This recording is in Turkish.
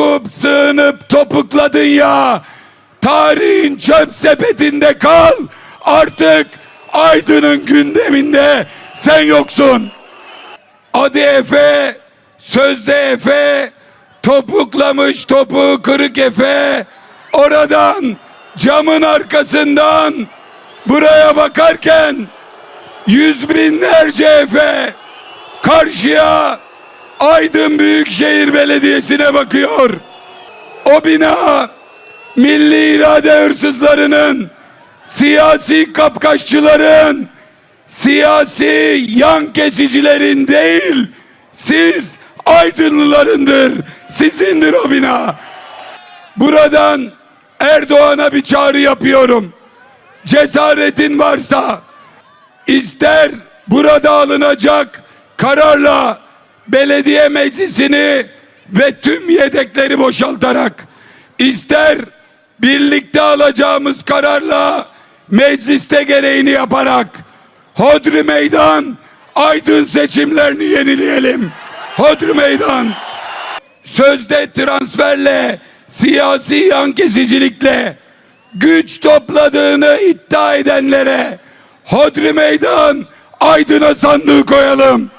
korkup sığınıp topukladın ya. Tarihin çöp sepetinde kal. Artık Aydın'ın gündeminde sen yoksun. Adı Efe, sözde Efe, topuklamış topuğu kırık Efe. Oradan camın arkasından buraya bakarken yüz binlerce Efe karşıya Aydın Büyükşehir Belediyesi'ne bakıyor. O bina milli irade hırsızlarının, siyasi kapkaççıların, siyasi yan kesicilerin değil, siz Aydınlılarındır, sizindir o bina. Buradan Erdoğan'a bir çağrı yapıyorum. Cesaretin varsa ister burada alınacak kararla belediye meclisini ve tüm yedekleri boşaltarak ister birlikte alacağımız kararla mecliste gereğini yaparak Hodri Meydan Aydın seçimlerini yenileyelim. Hodri Meydan sözde transferle siyasi yan kesicilikle güç topladığını iddia edenlere Hodri Meydan Aydın'a sandığı koyalım.